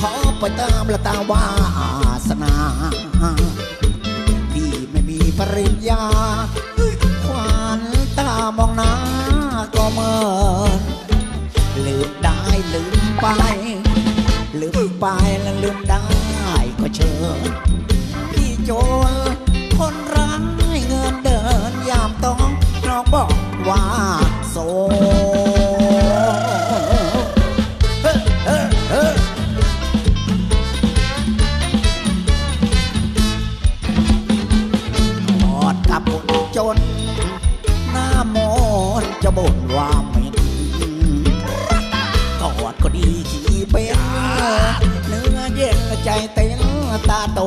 ขอไปตามละตาวาสนา พี่ไม่มีปริญญาขวานตามองหน้าก็เมินลืมได้ลืมไป ลืมไปแล้วลืมได้ก็เชิญพี่โจรคนร้ายเงินเดินยามต้องน้องบอกว่าโซ น หน้ามนจะบ่นว่าเหม็นกอดก็ดีที่เป็นเนื้อเย็นใจเต้นตาโต